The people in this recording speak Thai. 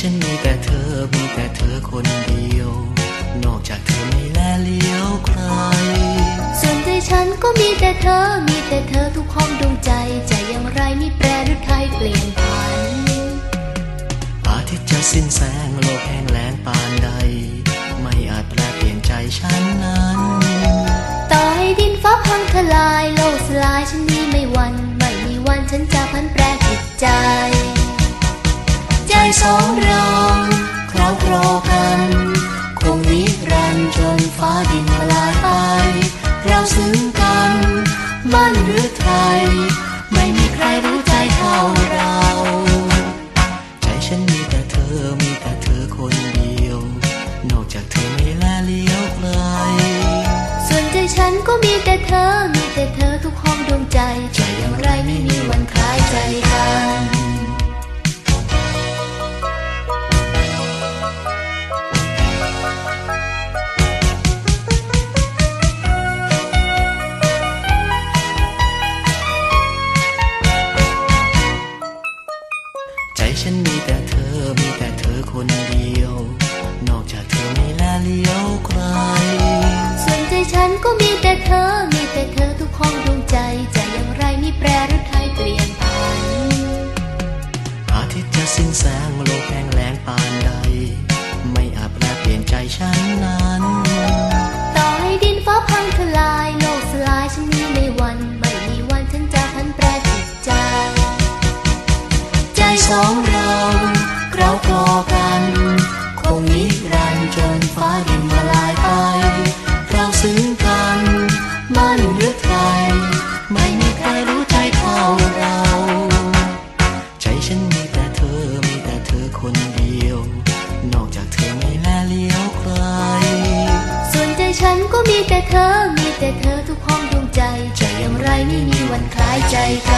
ฉันมีแต่เธอ มีแต่เธอคนเดียว นอกจากเธอไม่แลเลี้ยวใคร ส่วนใจฉันก็มีแต่เธอ มีแต่เธอทุกห้องดวงใจ ใจอย่างไรไม่แปรหรือไทยเปลี่ยนผัน อาทิตย์จะสิ้นแสงโลกแห้งแล้งปานใด ไม่อาจแปลเปลี่ยนใจฉันนั้น ต่อให้ดินฟ้าพังทลายโลกสลายฉันนี้ไม่หวัน ไม่มีวันฉันจะพันแปรจิตใจใจ สองเราคราวครอกัน คงนิรันดร์จนฟ้าดินละลายไป เราซึ้งกันมั่นหรือไทย ไม่มีใครรู้ใจเท่าเรา ใจฉันมีแต่เธอมีแต่เธอคนเดียว นอกจากเธอไม่แลเลี้ยวใครส่วนใจฉันก็มีแต่เธอมีแต่เธอทุกห้องดวงใจ ใจอย่างไรไม่มีวันคลาย ใจสองเรา เราคลอกัน คงนิรันดร์จนฟ้าดินละลายไป เราซึ้งกันมั่นหรือไทยไม่มีใครรู้ใจเท่าเรา ใจฉันมีแต่เธอ มีแต่เธอคนเดียว นอกจากเธอไม่แลเลี้ยวใคร ส่วนใจฉันก็มีแต่เธอ มีแต่เธอทุกห้องดวงใจ ใจอย่างไรไม่มีวันคล้ายใจกัน